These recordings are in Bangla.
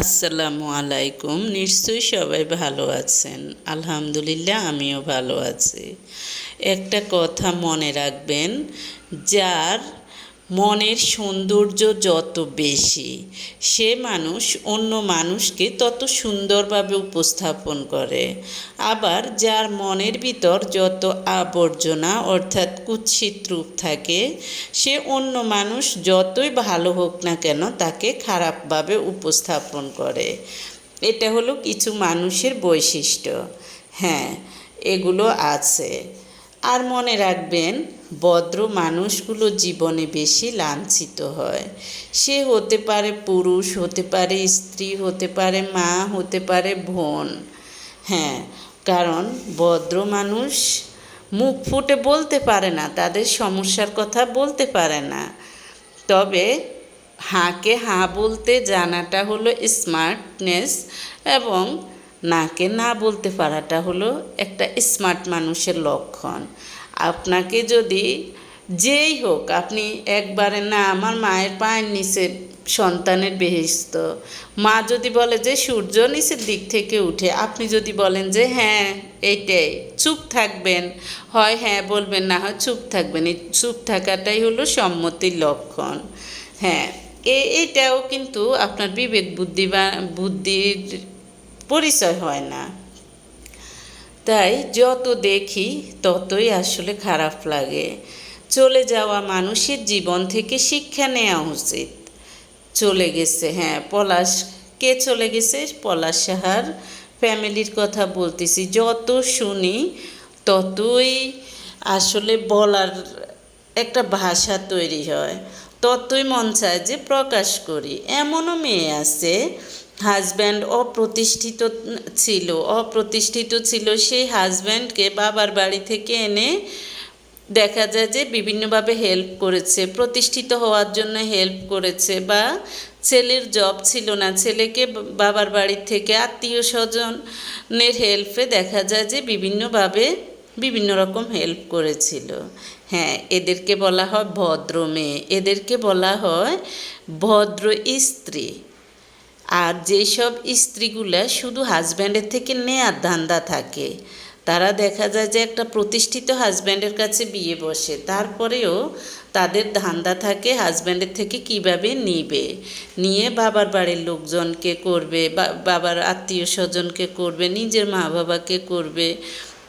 আসসালামু আলাইকুম। নিশ্চয়ই সবাই ভালো আছেন। আলহামদুলিল্লাহ, আমিও ভালো আছি। একটা কথা মনে রাখবেন, যার মনের সৌন্দর্য যত বেশি, সে মানুষ অন্য মানুষকে তত সুন্দরভাবে উপস্থাপন করে। আবার যার মনের ভিতর যত আবর্জনা অর্থাৎ কুৎসিত রূপ থাকে, সে অন্য মানুষ যতই ভালো হোক না কেন তাকে খারাপভাবে উপস্থাপন করে। এটা হলো কিছু মানুষের বৈশিষ্ট্য। হ্যাঁ এগুলো আছে। আর মনে রাখবেন, ভদ্র মানুষগুলো জীবনে বেশি লাঞ্ছিত হয়। সে হতে পারে পুরুষ, হতে পারে স্ত্রী, হতে পারে মা, হতে পারে বোন। হ্যাঁ কারণ ভদ্র মানুষ মুখ ফুটে বলতে পারে না, তাদের সমস্যার কথা বলতে পারে না। তবে হাঁকে হাঁ বলতে জানাটা হলো স্মার্টনেস এবং নাকে না বলতে পারাটা হলো একটা স্মার্ট মানুষের লক্ষণ। আপনাকে যদি যেই হোক, আপনি একবারে না, আমার মায়ের পায়ের নিচে সন্তানের বেহেস্ত মা যদি বলে যে, সূর্য নিচের দিক থেকে উঠে, আপনি যদি বলেন যে হ্যাঁ এইটাই, চুপ থাকবেন। হয় হ্যাঁ বলবেন, না হয় চুপ থাকবেন। এই চুপ থাকাটাই হলো সম্মতির লক্ষণ। হ্যাঁ এটাও কিন্তু আপনার বিবেক বুদ্ধি বা বুদ্ধির পরিচয় হয় না। তাই যত দেখি ততই আসলে খারাপ লাগে। চলে যাওয়া মানুষের জীবন থেকে শিক্ষা নেওয়া উচিত। চলে গেছে হ্যাঁ পলাশ, কে চলে গেছে? পলাশ সাহার ফ্যামিলির কথা বলতেছি। যত শুনি ততই আসলে বলার একটা ভাষা তৈরি হয়। ততই মন চায় যে প্রকাশ করি। এমনও মেয়ে আছে হাজব্যান্ড অপ্রতিষ্ঠিত ছিল। অপ্রতিষ্ঠিত ছিল সেই হাজব্যান্ডকে বাবার বাড়ি থেকে এনে দেখা যায় যে বিভিন্নভাবে হেল্প করেছে, প্রতিষ্ঠিত হওয়ার জন্য হেল্প করেছে বা ছেলের জব ছিল না। ছেলেকে বাবার বাড়ি থেকে আত্মীয় স্বজনের হেল্পে দেখা যায় যে বিভিন্নভাবে বিভিন্ন রকম হেল্প করেছিল। হ্যাঁ এদেরকে বলা হয় ভদ্র মেয়ে। এদেরকে বলা হয় ভদ্র স্ত্রী। আর যেসব স্ত্রীগুলা শুধু হাজব্যান্ডের থেকে নেয়ার ধান্দা থাকে, তারা দেখা যায় যে একটা প্রতিষ্ঠিত হাজব্যান্ডের কাছে বিয়ে বসে। তারপরেও তাদের ধান্দা থাকে হাজব্যান্ডের থেকে কীভাবে নিবে? নিয়ে বাবার বাড়ির লোকজনকে করবে বাবার আত্মীয় স্বজনকে করবে, নিজের মা বাবাকে করবে।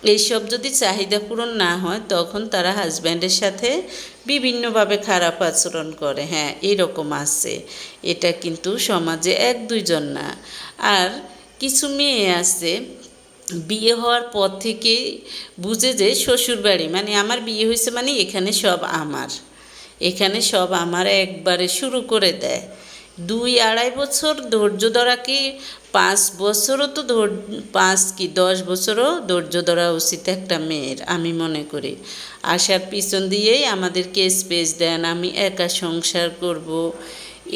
এইসব যদি চাহিদা পূরণ না হয়, তখন তারা হাজব্যান্ডের সাথে বিভিন্নভাবে খারাপ আচরণ করে। হ্যাঁ এরকম আছে। এটা কিন্তু সমাজে এক দুইজন না। আর কিছু মেয়ে আছে, বিয়ে হওয়ার পর থেকেই বুঝে যে শ্বশুরবাড়ি মানে আমার বিয়ে হয়েছে মানে এখানে সব আমার। এখানে সব আমার একবারে শুরু করে দেয়। দুই আড়াই বছর ধৈর্য ধরা কি পাঁচ বছরও তো পাঁচ কি দশ বছরও ধৈর্য ধরা উচিত একটা মেয়ের, আমি মনে করি। আসার পিছন দিয়েই আমাদেরকে স্পেস দেন, আমি একা সংসার করব।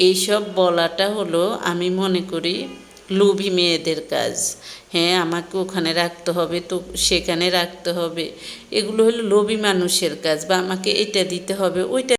এইসব বলাটা হলো, আমি মনে করি, লোভী মেয়েদের কাজ। হ্যাঁ আমাকে ওখানে রাখতে হবে, তো সেখানে রাখতে হবে। এগুলো হলো লোভী মানুষের কাজ, বা আমাকে এটা দিতে হবে, ওইটা